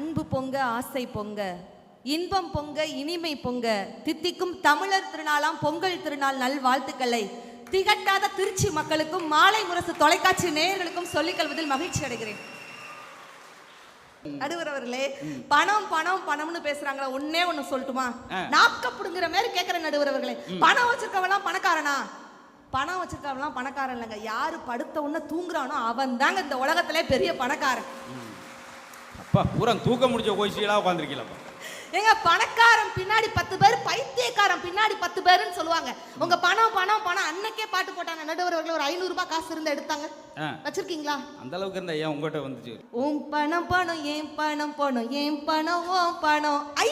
அன்பு பொங்க ஆசை பொங்க இன்பம் பொங்க இனிமை பொங்க தித்திக்கும் தமிழர் திருநாளாம் பொங்கல் திருநாள் நல் வாழ்த்துக்களை திகட்டாத திருச்சி மக்களுக்கும் மாலை முரசு தொலைக்காட்சி நேயர்களுக்கும் சொல்லிக் கொள்வதில் மகிழ்ச்சி அடைகிறேன். நடுவர் அவர்களே பணம் பணம் பணம்னு பேசுறாங்களா? ஒண்ணே ஒண்ணு சொல்லட்டுமா? ஆ. நாக்கப்படுங்கிற மாதிரி கேட்கிற நடுவர் அவர்களே. பணம் வச்சிருக்கவெல்லாம் பணக்காரனா? பணம் வச்சிருக்கவெல்லாம் பணக்காரன் இல்லைங்க. யாரு படுத்த உடனே தூங்குறானோ அவன் தாங்க இந்த உலகத்திலே பெரிய பணக்காரன். அப்பா பூரா தூக்க முடிச்ச கோயிச்சியெல்லாம் உட்காந்துருக்கீங்களப்பா ஏங்க பணக்காரன் பின்னாடி பத்து பேர் பைத்தியக்காரன் பின்னாடி பத்து பேருன்னு சொல்லுவாங்க. உங்க பணம் பணம் பணம் அன்னைக்கே பாட்டு போட்டாங்க. நடுவர் அவர்களே ஒரு ஐநூறு ரூபாய் காசு இருந்தா எடுத்தாங்க. வச்சிருக்கீங்களா? அந்த அளவுக்கு இருந்தா ஏன் உங்ககிட்ட வந்துச்சு? உன் பணம் பணம் ஏன் பணம் பணம் ஏன் பணம் ஓம் பணம். ஐ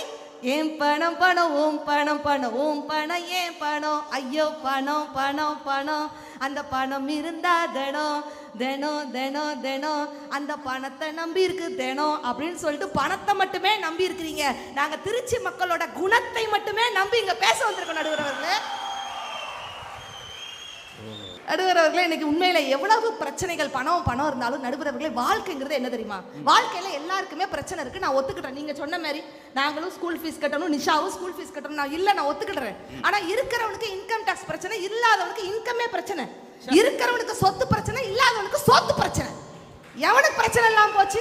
ஏன் பணம் பணம் ஓம் பணம் பணம் ஓம் பணம் ஏன் பணம். ஐயோ பணம் பணம் பணம். அந்த பணம் இருந்தா தினம் தினம் தினம் அந்த பணத்தை நம்பி இருக்கு தினம் அப்படின்னு சொல்லிட்டு பணத்தை மட்டுமே நம்பி இருக்கிறீங்க நாங்க திருச்சி மக்களோட குணத்தை மட்டுமே நம்பி இங்க பேச வந்திருக்கோம் நடுவரவர்களே நடுவரவர்களே இன்னைக்கு உண்மையில எவ்வளவு பிரச்சனைகள் பணம் பணம் இருந்தாலும் நடுவரவர்களே வாழ்க்கைங்கிறது என்ன தெரியுமா? வாழ்க்கையில எல்லாருக்குமே பிரச்சனை இருக்கு நான் ஒத்துக்கிட்டேன். நீங்க சொன்ன மாதிரி நாங்களும் ஸ்கூல் ஃபீஸ் கட்டணும் நிஷாவும் ஸ்கூல் ஃபீஸ் கட்டணும் நான் இல்ல நான் ஒத்துக்கிடுறேன். ஆனா இருக்கிறவனுக்கு இன்கம் டேக்ஸ் பிரச்சனை இல்லாதவனுக்கு இன்கமே பிரச்சனை. இருக்கிறவனுக்கு சொத்து பிரச்சனை இல்லாதவனுக்கு சொத்து பிரச்சனை. எவனுக்கு பிரச்சனை இல்லாம போச்சு?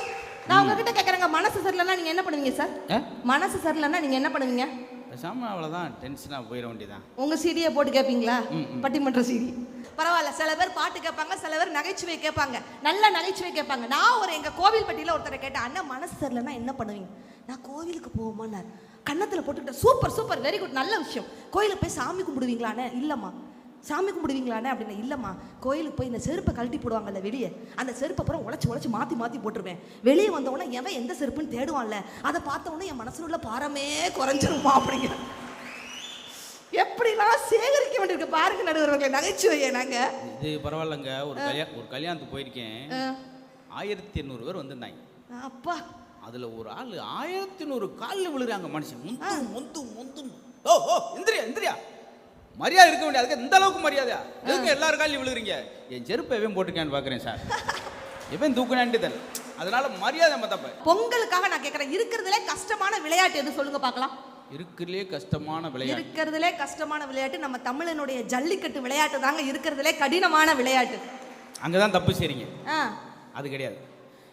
நான் உங்ககிட்ட கேக்குறேங்க மனசு சரியில்லைன்னா நீங்க என்ன பண்ணுவீங்க சார் மனசு சரியில்லைன்னா நீங்க என்ன பண்ணுவீங்க? பேசாம அவ்வளோதான் டென்ஷனாக போயிட வேண்டியதான் உங்க சீடியை போட்டு கேட்பீங்களா பட்டிமன்ற சீடி பரவாயில்ல சில பேர் பாட்டு கேட்பாங்க சில பேர் நகைச்சுவை கேட்பாங்க. நல்ல நகைச்சுவை கேட்பாங்க. நான் ஒரு எங்க கோவில்பட்டியில ஒருத்தரை கேட்டேன் அண்ணன் மனசு சரியில்லைன்னா என்ன பண்ணுவீங்க? நான் கோவிலுக்கு போவோமான்னார். கன்னத்துல போட்டுக்கிட்டேன் சூப்பர் சூப்பர் வெரி குட் நல்ல விஷயம். கோயிலுக்கு போய் சாமி கும்பிடுவீங்களாண்ணே இல்லம்மா. சாமி கும்பிடுவீங்களாண்ணே அப்படின்னு இல்லம்மா கோயிலுக்கு போய் இந்த செருப்பை கழட்டி போடுவாங்கல்ல வெளியே அந்த செருப்பை அப்புறம் உழைச்சி உழைச்சி மாற்றி மாற்றி போட்டுருவேன். வெளியே வந்த உடனே எவன் எந்த செருப்புன்னு தேடுவான்ல அதை பார்த்த உடனே என் மனசுல உள்ள பாரமே குறைஞ்சிருமா அப்படிங்கிற. எப்படிலாம் சேகரிக்க வேண்டியிருக்கு பாருங்க நடுவர்களே நகைச்சுவையே நாங்க. இது பரவாயில்லைங்க ஒரு கல்யாணம் ஒரு கல்யாணத்துக்கு போயிருக்கேன். ஆயிரத்தி எண்ணூறு பேர் வந்திருந்தாங்க. அப்பா. அதுல ஒரு ஆள் ஆயிரத்தி நூறு காலில் விழுறாங்க மனுஷன். முந்து முந்து முந்து ஓ ஓ இந்திரியா இந்திரியா. மரியாதை இருக்க வேண்டிய அதுக்கு இந்த அளவுக்கு மரியாதையா எதுக்கு எல்லாரும் காலையும் விழுகுறீங்க? என் செருப்பை எவன் போட்டிருக்கேன்னு பார்க்குறேன் சார். எவன் தூக்குனான்ட்டு தானே அதனால மரியாதை நம்ம தப்ப. பொங்கலுக்காக நான் கேட்கறேன் இருக்கிறதுலே கஷ்டமான விளையாட்டு எது சொல்லுங்க பார்க்கலாம். இருக்கிறதுலே கஷ்டமான விளையாட்டு. இருக்கிறதுலே கஷ்டமான விளையாட்டு. நம்ம தமிழனுடைய ஜல்லிக்கட்டு விளையாட்டு தாங்க இருக்கிறதுலே கடினமான விளையாட்டு. அங்கே தான் தப்பு செய்றீங்க. அது கிடையாது.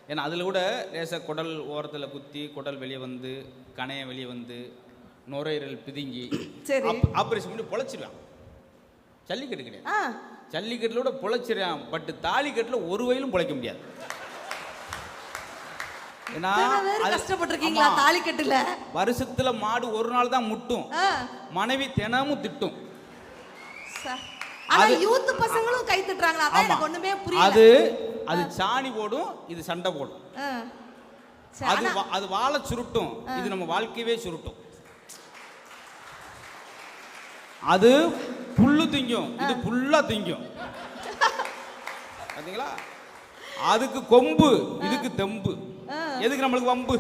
ஏன்னா அதில் கூட லேசாக குடல் ஓரத்தில் குத்தி குடல் வெளியே வந்து கணையம் வெளியே வந்து நுரையீரல் பிதுங்கி சரி. ஆப்ரேஷன் பண்ணி பொழைச்சிருவான் ஜல்லிக்கட்டு கிடையாது ஆ. ஜல்லிக்கட்டில் கூட பொழைச்சிருவான் பட் தாலிக்கட்டில் ஒரு வயலும் பொழைக்க முடியாது. தாலிக்கட்டுல? வருஷத்துல மாடு ஒரு நாள் தான் முட்டும். மனைவி தினமும் திட்டும். யூத் பசங்களும் கை தட்டுறாங்களா. எனக்கு ஒண்ணுமே புரியல. அது அது சாணி போடும் இது சண்டை போடும். அது அது வாழை சுருட்டும். இது நம்ம வாழ்க்கையவே சுருட்டும். அது புல்லு திங்கும். இது புல்லா திங்கும். அதுக்கு கொம்பு இதுக்கு தெம்பு. எதுக்கு நம்மளுக்கு வம்பு?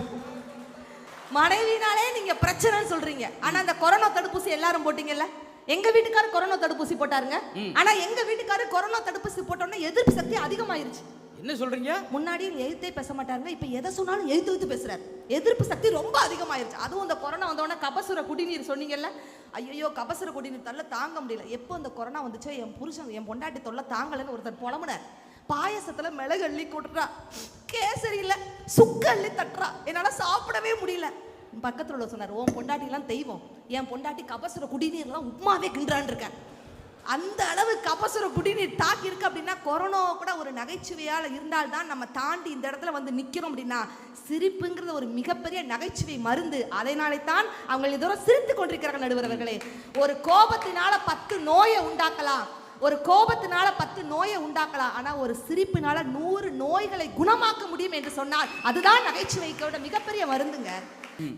மனைவினாலே நீங்க பிரச்சனைன்னு சொல்றீங்க. ஆனா அந்த கொரோனா தடுப்பூசி எல்லாரும் போட்டீங்கல்ல? எங்க வீட்டுக்காரர் கொரோனா தடுப்பூசி போட்டாருங்க? ஆனா எங்க வீட்டுக்காரர் கொரோனா தடுப்பூசி போட்டோன்னே எதிர்ப்பு சக்தி அதிகமாயிருச்சு. என்ன சொல்றீங்க? முன்னாடி எழுத்தே பேச மாட்டாருங்க இப்ப எதை சொன்னாலும் எழுத்து எழுத்து பேசுறாரு. எதிர்ப்பு சக்தி ரொம்ப அதிகமாயிருச்சு. அதுவும் இந்த கொரோனா வந்தோடனே கபசுர குடிநீர் சொன்னீங்கல்ல? ஐயோ கபசுர குடிநீர் தள்ள தாங்க முடியல. எப்போ இந்த கொரோனா வந்துச்சோ? என் புருஷன் என் பொண்டாட்டி தொல்லை தாங்கலைன்னு ஒருத்தர் புலம்புனார். பாயசத்துல மிளகு அள்ளி கொட்டுறா. கேசரி இல்ல சுக்கு அள்ளி தட்டுறா. என்னால சாப்பிடவே முடியல. பக்கத்துல உள்ள சொன்னார் உன் பொண்டாட்டிலாம் தெய்வம். என் பொண்டாட்டி கபசுர குடிநீர்லாம் உப்மாவே கிண்டான் இருக்கேன். அந்த அளவு கபசுர குடிநீர் தாக்கி இருக்கு அப்படின்னா கொரோனா கூட ஒரு நகைச்சுவையால் இருந்தால்தான் நம்ம தாண்டி இந்த இடத்துல வந்து நிற்கிறோம் அப்படின்னா சிரிப்புங்கிறது ஒரு மிகப்பெரிய நகைச்சுவை மருந்து. அதனாலே தான் அவங்க இதோட சிரித்து கொண்டிருக்கிறார்கள் நடுவர்களே ஒரு கோபத்தினால பத்து நோயை உண்டாக்கலாம். ஒரு கோபத்தினால பத்து நோயை உண்டாக்கலாம் ஆனா ஒரு சிரிப்பினால நூறு நோய்களை குணமாக்க முடியும் என்று சொன்னால் அதுதான் நகைச்சுவைக்கோட மிகப்பெரிய மருந்துங்க.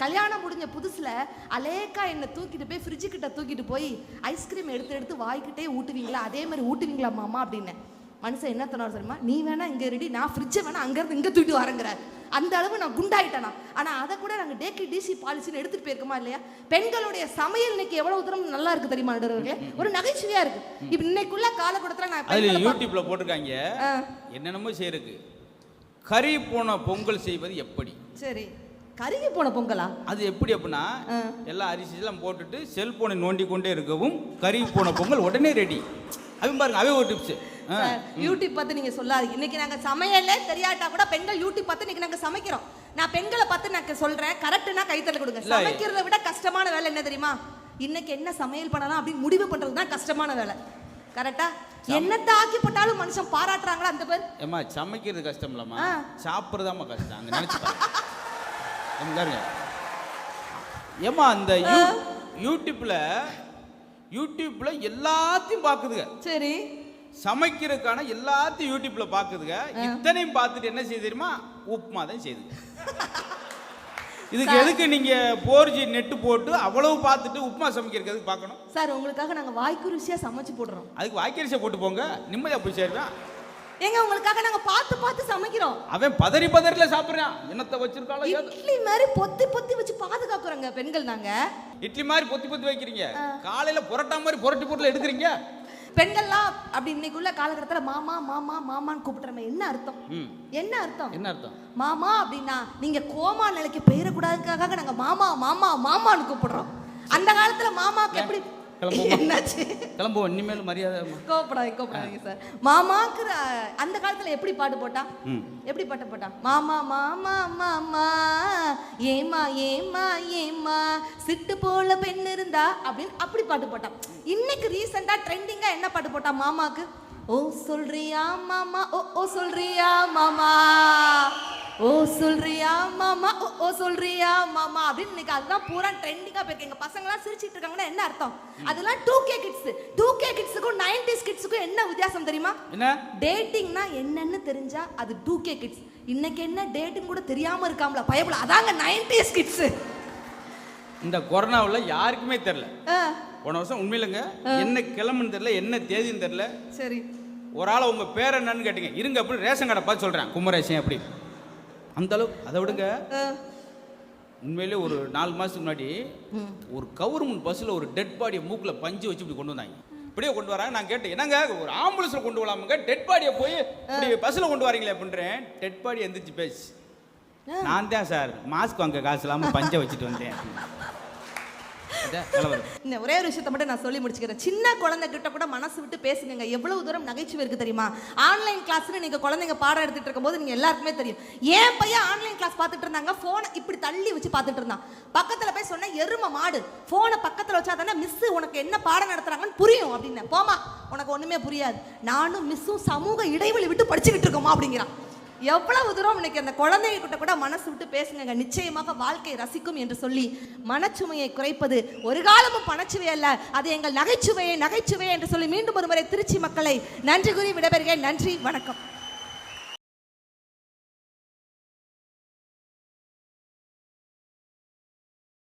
கல்யாணம் முடிஞ்ச புதுசுல அலேக்கா என்னை தூக்கிட்டு போய் ஃப்ரிட்ஜு கிட்ட தூக்கிட்டு போய் ஐஸ்கிரீம் எடுத்து எடுத்து வாய்க்கிட்டே ஊட்டுவீங்களா? அதே மாதிரி ஊட்டுவீங்களா மாமா அப்படின்னு. மனுஷன் என்ன தன்னார் தெரியுமா? நீ வேணா இங்க ரெடி நான் ஃப்ரிட்ஜை வேணா அங்கேருந்து இங்கே தூக்கிட்டு வரங்கிறார் அந்த அளவு நான் குண்டாயிட்டேனா? ஆனா அதை கூட நாங்கள் டேக்கி டிசி பாலிசின்னு எடுத்துட்டு போயிருக்கோமா இல்லையா? பெண்களுடைய சமையல் இன்னைக்கு எவ்வளவு தூரம் நல்லா இருக்கு தெரியுமா நடுவர்களே ஒரு நகைச்சுவையா இருக்கு. இப்ப இன்னைக்குள்ள காலகட்டத்தில் நான் அதுல யூடியூப்ல போட்டிருக்காங்க. என்னென்னமோ செய்யறதுக்கு. கறி போன பொங்கல் செய்வது எப்படி? சரி. கருகி போன பொங்கலா? அது எப்படி அப்படின்னா எல்லா அரிசி எல்லாம் போட்டுட்டு செல்போனை நோண்டி கொண்டே இருக்கவும் கறி போன பொங்கல் உடனே ரெடி அவன் பாருங்க அவன் ஒரு டிப்ஸ் யூடியூப் பார்த்து நீங்க சொல்லாதீங்க. இன்னைக்கு நாங்க சமையலே தெரியாட்டா கூட பெண்கள் யூடியூப் பார்த்து இன்னைக்கு நாங்க சமைக்கிறோம். நான் பெண்களை பார்த்து நான் சொல்றேன். கரெக்ட்னா கைத்தல கொடுங்க. சமைக்கிறத விட கஷ்டமான வேலை என்ன தெரியுமா? இன்னைக்கு என்ன சமையல் பண்ணலாம் அப்படின்னு முடிவு பண்றது தான் கஷ்டமான வேலை. கரெக்டா என்னத்தை ஆக்கி போட்டாலும் மனுஷன் பாராட்டுறாங்களா அந்த பேர்? ஏம்மா சமைக்கிறது கஷ்டம் இல்லம்மா. ஆ. சாப்பிட்றதாம்மா கஷ்டம். அங்கே நினச்சி ஏம்மா அந்த யூடியூப்ல யூடியூப்ல எல்லாத்தையும் பார்க்குதுங்க. சரி. சமைக்கிறதுக்கான எல்லாத்தையும் யூடியூப்ல பார்க்குதுங்க. இத்தனையும் பார்த்துட்டு என்ன செய்யுது தெரியுமா? உப்புமா தான் செய்யுதுங்க இதுக்கு எதுக்கு நீங்க ஃபோர் ஜி நெட்டு போட்டு அவ்வளவு பார்த்துட்டு உப்புமா சமைக்கிறதுக்கு பார்க்கணும்? சார் உங்களுக்காக நாங்க வாய்க்கு ருசியா சமைச்சு போடுறோம். அதுக்கு வாய்க்கரிசியை போட்டு போங்க. நிம்மதியா போய் சேருவேன் ஏங்க உங்களுக்காக நாங்க பார்த்து பார்த்து சமைக்கிறோம். அவன் பதறி பதறில சாப்பிடுறான். என்னத்தை வச்சிருக்காளோ இட்லி மாதிரி பொத்தி பொத்தி வச்சு பாதுகாக்கிறோங்க பெண்கள் நாங்க. இட்லி மாதிரி பொத்தி பொத்தி வைக்கிறீங்க. காலையில புரட்டா மாதிரி புரட்டி பொருள் எடுக்கிறீங்க. பெண்கள்லாம் அப்படி இன்னைக்குள்ள காலகட்டத்துல மாமா மாமா மாமான்னு கூப்பிடுறமே என்ன அர்த்தம். என்ன அர்த்தம்? என்ன அர்த்தம்? மாமா அப்படின்னா நீங்க கோமா நிலைக்கு பெயரக்கூடாதுக்காக நாங்க மாமா மாமா மாமான்னு கூப்பிடுறோம். அந்த காலத்துல மாமாக்கு எப்படி கிளம்புவோமா? என்னாச்சு? கிளம்புவோம். இனிமேல் மரியாதை கோப்படாதீங்க கோப்படாதீங்க சார். மாமாக்குற அந்த காலத்துல எப்படி பாட்டு போட்டா. எப்படி பாட்டு போட்டா? மாமா மாமா மாமா ஏமா ஏமா ஏமா சிட்டு போல பெண் இருந்தா அப்படின்னு அப்படி பாட்டு போட்டான் இன்னைக்கு ரீசெண்டா ட்ரெண்டிங்கா என்ன பாட்டு போட்டா மாமாக்கு? ஓ சொல்றியா மாமா? ஓ ஓ சொல்றியா மாமா? ஓ சொல்றியா மாமா ஓ சொல்றியா மாமா அப்படின்னு இன்னைக்கு அதுதான் பூரா ட்ரெண்டிங்கா போயிருக்கு. எங்க பசங்களாம் சிரிச்சிட்டு இருக்காங்கன்னா என்ன அர்த்தம்? அதெல்லாம் two K kids two K கிட்ஸுக்கும் nineties கிட்ஸுக்கும் என்ன வித்தியாசம் தெரியுமா? என்ன? டேட்டிங்னா என்னன்னு தெரிஞ்சா அது டூ கே கிட்ஸ் இன்னைக்கு என்ன டேட்டிங் கூட தெரியாம இருக்காமல பயப்பட அதாங்க நைன்டிஸ் கிட்ஸ் இந்த கொரோனாவில் யாருக்குமே தெரில போன வருஷம் உண்மையிலங்க என்ன கிழமைன்னு தெரில என்ன தேதின்னு தெரில சரி. ஒரு ஆளை உங்க பேர் என்னன்னு கேட்டீங்க. இருங்க அப்படி ரேஷன் கடை பார்த்து சொல்றேன். குமரேசன் அப்படி. அந்த அளவு அதை விடுங்க. உண்மையிலே ஒரு நாலு மாசத்துக்கு முன்னாடி ஒரு கவர்மெண்ட் பஸ்ஸில் ஒரு டெட் பாடியை மூக்கில் பஞ்சு வச்சு இப்படி கொண்டு வந்தாங்க. இப்படியே கொண்டு வராங்க. நான் கேட்டேன் என்னங்க ஒரு ஆம்புலன்ஸில் கொண்டு வரலாமுங்க? டெட் பாடியை போய் இப்படி பஸ்ஸில் கொண்டு வரீங்களே அப்படின்றேன். டெட் பாடி எந்திரிச்சு பேசி. நான் தான் சார் மாஸ்க் வாங்க காசு இல்லாமல் பஞ்சை வச்சுட்டு வந்தேன். இந்த ஒரே ஒரு விஷயத்தை மட்டும் நான் சொல்லி முடிச்சுக்கிறேன். சின்ன குழந்தைகிட்ட கூட மனசு விட்டு பேசுங்க எவ்வளவு தூரம் நகைச்சுவை இருக்கு தெரியுமா? ஆன்லைன் கிளாஸ்னு நீங்க குழந்தைங்க பாடம் எடுத்துட்டு இருக்கும்போது நீங்க எல்லாருக்குமே தெரியும். ஏன் பையன் ஆன்லைன் கிளாஸ் பார்த்துட்டு இருந்தாங்க. போனை இப்படி தள்ளி வச்சு பார்த்துட்டு இருந்தான். பக்கத்துல போய் சொன்ன எரும மாடு போனை பக்கத்துல வச்சா தானே மிஸ் உனக்கு என்ன பாடம் நடத்துறாங்கன்னு புரியும். அப்படின்னு போமா உனக்கு ஒண்ணுமே புரியாது. நானும் மிஸ்ஸும் சமூக இடைவெளி விட்டு படிச்சுக்கிட்டு இருக்கோமா? அப்படிங்கிறான். எவ்வளவு தூரம் இன்னைக்கு அந்த குழந்தைங்க கிட்ட கூட மனசு விட்டு பேசுங்க நிச்சயமாக வாழ்க்கை ரசிக்கும் என்று சொல்லி மனச்சுமையை குறைப்பது ஒரு காலமும் பணச்சுவை அல்ல. அது எங்கள் நகைச்சுவையை நகைச்சுவை என்று சொல்லி மீண்டும் ஒரு முறை திருச்சி மக்களை நன்றி கூறி விடைபெறுகிறேன். நன்றி வணக்கம்.